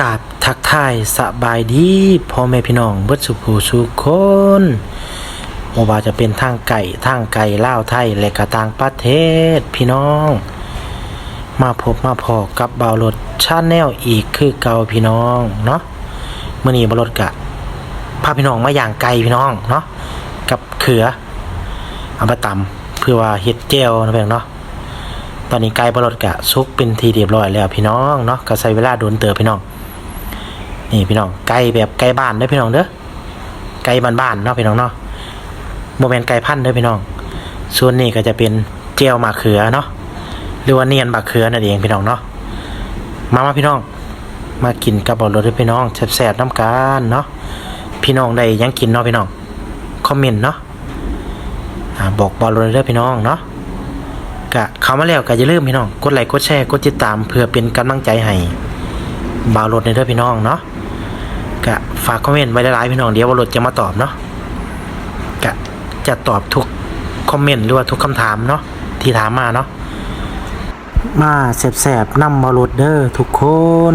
กาบทักทายสบายดีพ่อแม่พี่น้องเบิดสุภูสุคนบ่ว่าจะเป็นทางไก่ทางไก่ล่าวไทยและก็ต่างประเทศพี่น้อง มาพบมาพอกับบ่าวรถชาแนลอีกคือเก่าพี่น้องเนาะมื้อนี้บ่าวรถกะพาพี่น้องมาอย่างไก่พี่น้องเนาะกับเขือเอามาตำเพื่อว่าเฮ็ดแจ่วนะเพียงเนาะตอนนี้ไก่บรดกะซุกเป็นทีเรียบร้อยแล้วพี่น้องเนาะก็ใช้เวลาโดนเติบพี่น้อง นี่พี่น้องไก่แบบไก่บ้านเด้อพี่น้องเด้อไก่บ้านๆเนาะพี่น้องเนาะโมเมนไก่พันธุ์เด้อพี่น้อง ส่วนนี้ก็จะเป็นเจียวมะเขือเนาะหรือว่าเนียนมะเขือนั่นเองพี่น้องเนาะมามาพี่น้อง มากินกับบรดเด้อพี่น้องแซ่บๆน้ำกันเนาะพี่น้องได้ยังกินเนาะพี่น้องคอมเมนต์เนาะบอกบอลรดเด้อพี่น้องเนาะกะเข้ามาแล้วก็อย่าลืมพี่น้อง กดไลค์กดแชร์กดติดตามเพื่อเป็นกำลังใจให้บาวรถในเด้อพี่น้องเนาะ กะฝากคอมเมนต์ไว้หลายๆพี่น้องเดี๋ยวบ่าวรถจะมาตอบเนาะกะจะตอบทุกคอมเมนต์หรือว่าทุกคำถามเนาะที่ถามมาเนาะมาแสบๆนำบ่าวรถเด้อทุกคน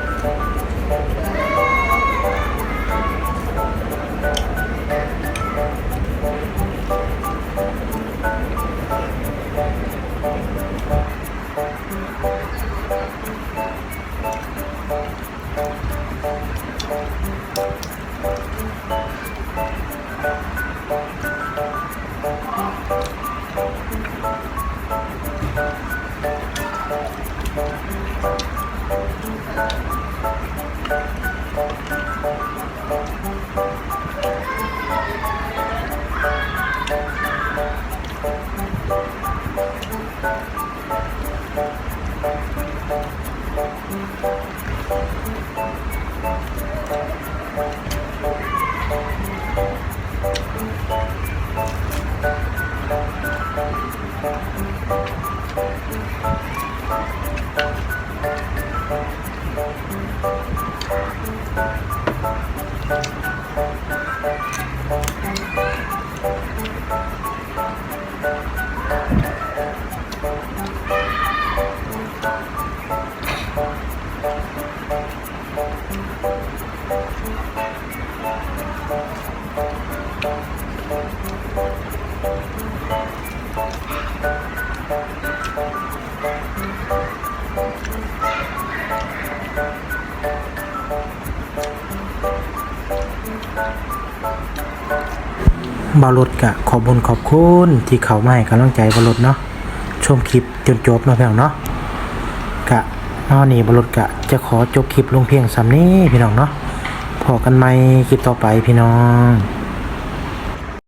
ส บาวรถกะขอบุญขอบคุณที่เขามาให้กำลังใจบาวรถเนาะชมคลิปจนจบเนาะพี่น้องเนาะกะนอนนี่บาวรถกะจะขอจบคลิปลงเพียงสำนี้พี่น้องเนาะพอกันไหมคลิปต่อไปพี่น้อง